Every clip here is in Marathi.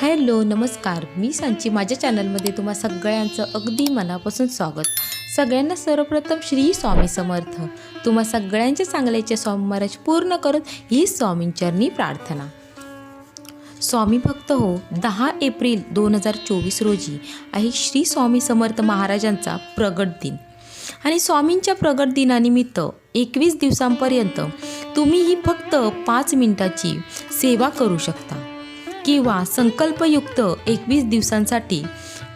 हॅलो नमस्कार. मी सांची. माझ्या चॅनलमध्ये तुम्हा सगळ्यांचं अगदी मनापासून स्वागत. सगळ्यांना सर्वप्रथम श्री स्वामी समर्थ. तुम्हा सगळ्यांच्या चांगल्याचे स्वामी महाराज पूर्ण करत ही स्वामींचरणी प्रार्थना. स्वामी भक्त हो दहा एप्रिल दोन हजार चोवीस रोजी आहे श्री स्वामी समर्थ महाराजांचा प्रगट दिन. आणि स्वामींच्या प्रगट दिनानिमित्त एकवीस दिवसांपर्यंत तुम्ही ही फक्त पाच मिनिटाची सेवा करू शकता. किंवा संकल्पयुक्त एकवीस दिवसांसाठी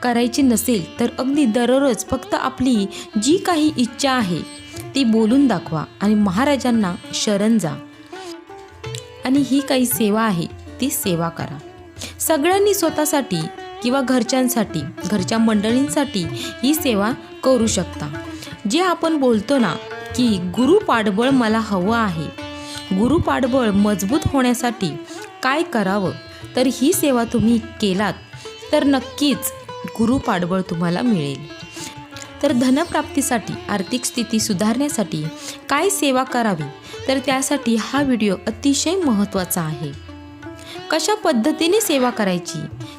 करायची नसेल तर अगदी दररोज फक्त आपली जी काही इच्छा आहे ती बोलून दाखवा आणि महाराजांना शरण जा. आणि ही काही सेवा आहे ती सेवा करा. सगळ्यांनी स्वतःसाठी किंवा घरच्यांसाठी घरच्या मंडळींसाठी ही सेवा करू शकता. जे आपण बोलतो ना की गुरु पाठबळ मला हवं आहे. गुरु पाठबळ मजबूत होण्यासाठी काय करावं? तर ही सेवा तुम्ही केलात तर नक्कीच गुरु पाठबळ तुम्हाला मिळेल. तर धनप्राप्तीसाठी आर्थिक स्थिती सुधारण्यासाठी काय सेवा करावी? तर त्यासाठी हा व्हिडिओ अतिशय महत्त्वाचा आहे. कशा पद्धतीने सेवा करायची?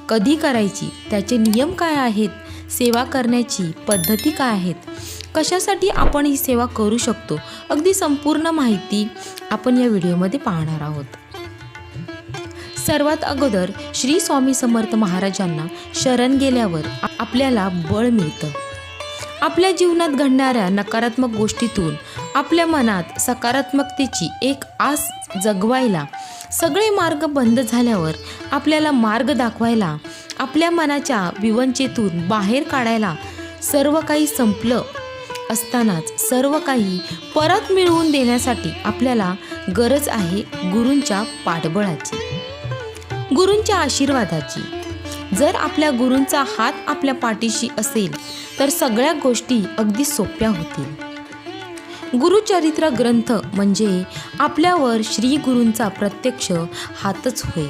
कधी करायची? त्याचे नियम काय आहेत? सेवा करण्याची पद्धती काय आहेत? कशासाठी आपण ही सेवा करू शकतो? अगदी संपूर्ण माहिती आपण या व्हिडिओमध्ये पाहणार आहोत. सर्वात अगोदर श्री स्वामी समर्थ महाराजांना शरण गेल्यावर आपल्याला बळ मिळतं. आपल्या जीवनात घडणाऱ्या नकारात्मक गोष्टीतून आपल्या मनात सकारात्मकतेची एक आस जगवायला सगळे मार्ग बंद झाल्यावर आपल्याला मार्ग दाखवायला आपल्या मनाच्या विवंचेतून बाहेर काढायला सर्व काही संपलं असतानाच सर्व काही परत मिळवून देण्यासाठी आपल्याला गरज आहे गुरूंच्या पाठबळाची. गुरूंच्या आशीर्वादाची. जर आपल्या गुरूंचा हात आपल्या पाठीशी असेल तर सगळ्या गोष्टी अगदी सोप्या होतील. गुरुचरित्र ग्रंथ म्हणजे आपल्यावर श्री गुरूंचा प्रत्यक्ष हातच होय.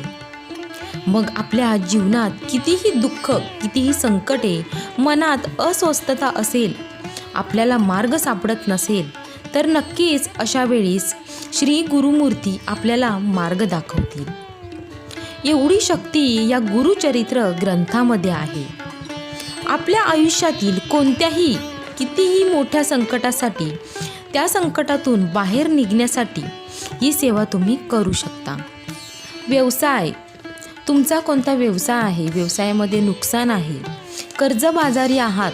मग आपल्या जीवनात कितीही दुःख कितीही संकटे मनात अस्वस्थता असेल आपल्याला मार्ग सापडत नसेल तर नक्कीच अशा वेळेस श्री गुरुमूर्ती आपल्याला मार्ग दाखवतील. एवढी शक्ती या गुरुचरित्र ग्रंथामध्ये आहे. आपल्या आयुष्यातील कोणत्याही कितीही मोठ्या संकटासाठी त्या संकटातून बाहेर निघण्यासाठी ही सेवा तुम्ही करू शकता. व्यवसाय. तुमचा कोणता व्यवसाय आहे? व्यवसायामध्ये नुकसान आहे. कर्जबाजारी आहात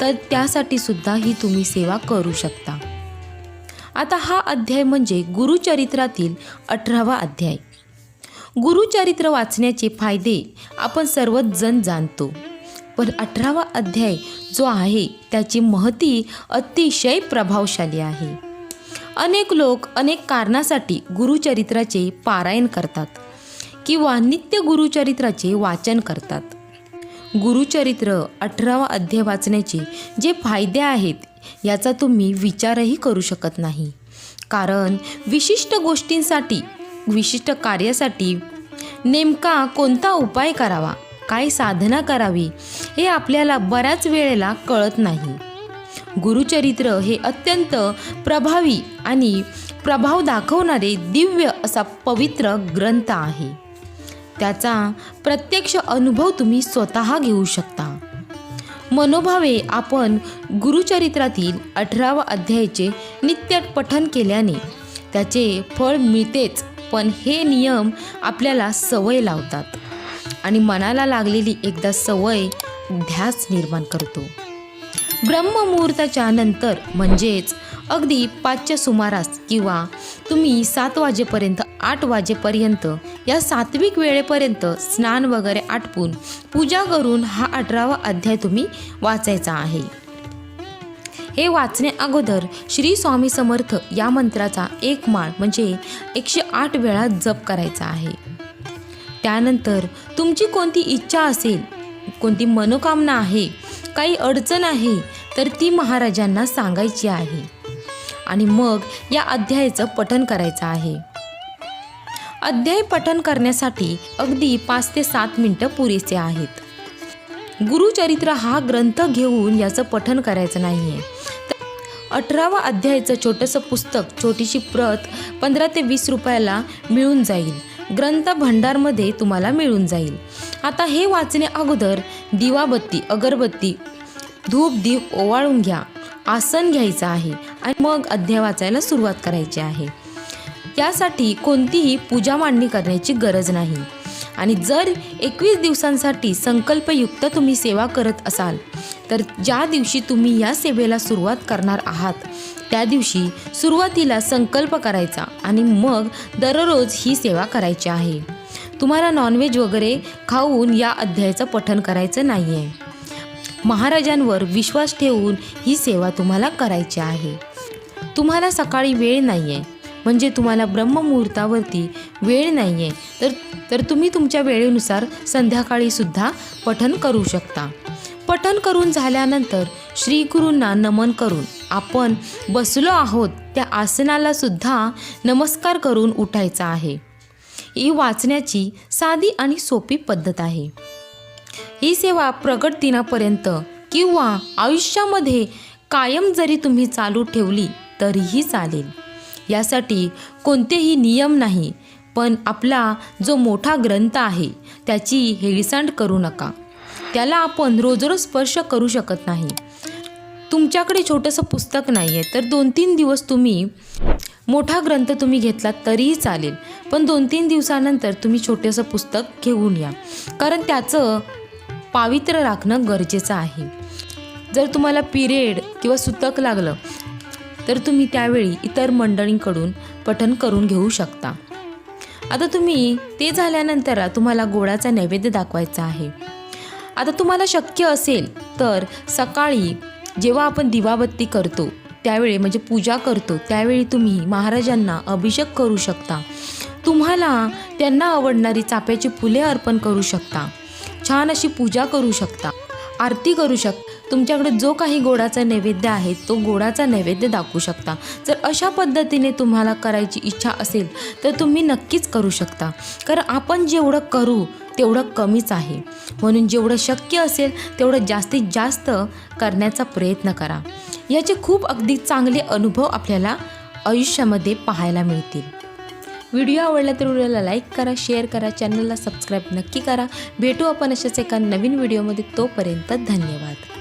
तर त्यासाठी सुद्धा ही तुम्ही सेवा करू शकता. आता हा अध्याय म्हणजे गुरुचरित्रातील अठरावा अध्याय. गुरुचरित्र वाचण्याचे फायदे आपण सर्वच जण जाणतो. पण अठरावा अध्याय जो आहे त्याची महती अतिशय प्रभावशाली आहे. अनेक लोक अनेक कारणासाठी गुरुचरित्राचे पारायण करतात किंवा नित्य गुरुचरित्राचे वाचन करतात. गुरुचरित्र अठरावा अध्याय वाचण्याचे जे फायदे आहेत याचा तुम्ही विचारही करू शकत नाही. कारण विशिष्ट गोष्टींसाठी विशिष्ट कार्यासाठी नेमका कोणता उपाय करावा? काय साधना करावी? हे आपल्याला बऱ्याच वेळेला कळत नाही. गुरुचरित्र हे अत्यंत प्रभावी आणि प्रभाव दाखवणारे दिव्य असा पवित्र ग्रंथ आहे. त्याचा प्रत्यक्ष अनुभव तुम्ही स्वतः घेऊ शकता. मनोभावे आपण गुरुचरित्रातील अठरावा अध्यायाचे नित्य पठन केल्याने त्याचे फळ मिळतेच. पण हे नियम आपल्याला सवय लावतात. आणि मनाला लागलेली एकदा सवय ध्यास निर्माण करतो. ब्रह्ममुहूर्ताच्या नंतर म्हणजेच अगदी पाचच्या सुमारास किंवा तुम्ही सात वाजेपर्यंत आठ वाजेपर्यंत या सात्विक वेळेपर्यंत स्नान वगैरे आटपून पूजा करून हा अठरावा अध्याय तुम्ही वाचायचा आहे. हे वाचणे अगोदर श्री स्वामी समर्थ या मंत्राचा एक माळ म्हणजे एकशे आठ वेळा जप करायचा आहे. त्यानंतर तुमची कोणती इच्छा असेल कोणती मनोकामना आहे काही अडचण आहे तर ती महाराजांना सांगायची आहे. आणि मग या अध्यायाचं पठन करायचं आहे. अध्याय पठन करण्यासाठी अगदी पाच ते सात मिनटं पुरेसे आहेत. गुरुचरित्र हा ग्रंथ घेऊन याचं पठन करायचं नाही आहे अठरावा अध्यायाचं छोटंसं पुस्तक छोटीशी प्रत पंधरा ते वीस रुपयाला मिळून जाईल. ग्रंथ भंडारमध्ये तुम्हाला मिळून जाईल. आता हे वाचणे अगोदर दिवाबत्ती अगरबत्ती धूप दीप ओवाळून घ्या. आसन घ्यायचं आहे आणि मग अध्याय वाचायला सुरुवात करायची आहे. यासाठी कोणतीही पूजा मांडणी करण्याची गरज नाही. आणि जर एकवीस दिवसांसाठी संकल्पयुक्त तुम्ही सेवा करत असाल तर ज्या दिवशी तुम्ही या सेवेला सुरुवात करणार आहात त्या दिवशी सुरुवातीला संकल्प करायचा आणि मग दररोज ही सेवा करायची आहे. तुम्हाला नॉनव्हेज वगैरे खाऊन या अध्यायाचं पठन करायचं नाही आहे महाराजांवर विश्वास ठेवून ही सेवा तुम्हाला करायची आहे. तुम्हाला सकाळी वेळ नाही आहे म्हणजे तुम्हाला ब्रह्ममुहूर्तावरती वेळ नाही आहे तर तर तुम्ही तुमच्या वेळेनुसार संध्याकाळीसुद्धा पठन करू शकता. पठन करून झाल्यानंतर श्री गुरूंना नमन करून आपण बसलो आहोत त्या आसनाला सुद्धा नमस्कार करून उठायचा आहे. ही वाचण्याची साधी आणि सोपी पद्धत आहे. ही सेवा प्रगट दिनापर्यंत किंवा आयुष्यामध्ये कायम जरी तुम्ही चालू ठेवली तरीही चालेल. यासाठी कोणतेही नियम नाही पण आपला जो मोठा ग्रंथ आहे त्याची हेळसांड करू नका. त्याला आपण रोज रोज स्पर्श करू शकत नाही. तुमच्याकडे छोटंसं पुस्तक नाही आहे तर दोन तीन दिवस तुम्ही मोठा ग्रंथ तुम्ही घेतला तरीही चालेल पण दोन तीन दिवसानंतर तुम्ही छोटंसं पुस्तक घेऊन या. कारण त्याचं पावित्र्य राखणं गरजेचं आहे. जर तुम्हाला पिरियड किंवा सुतक लागलं तर तुम्ही त्यावेळी इतर मंडळींकडून पठण करून घेऊ शकता. आता तुम्ही ते झाल्यानंतर तुम्हाला गोडाचा नैवेद्य दाखवायचा आहे. आता तुम्हाला शक्य असेल तर सकाळी जेव्हा आपण दिवाबत्ती करतो त्यावेळी म्हणजे पूजा करतो त्यावेळी तुम्ही महाराजांना अभिषेक करू शकता. तुम्हाला त्यांना आवडणारी चाफ्याची फुले अर्पण करू शकता. छान अशी पूजा करू शकता. आरती करू शकता. तुमच्याकडे जो काही गोडाचा नैवेद्य आहे तो गोडाचा नैवेद्य दाखवू शकता. जर अशा पद्धतीने तुम्हाला करायची इच्छा असेल तर तुम्ही नक्कीच करू शकता. कारण आपण जेवढं करू तेवढं कमीच आहे. म्हणून जेवढं शक्य असेल तेवढं जास्तीत जास्त करण्याचा प्रयत्न करा. याचे खूप अगदी चांगले अनुभव आपल्याला आयुष्यामध्ये पाहायला मिळतील. व्हिडिओ आवडला तर व्हिडिओला लाईक करा शेअर करा चॅनलला सबस्क्राईब नक्की करा. भेटू आपण अशाच एका नवीन व्हिडिओमध्ये. तोपर्यंत धन्यवाद.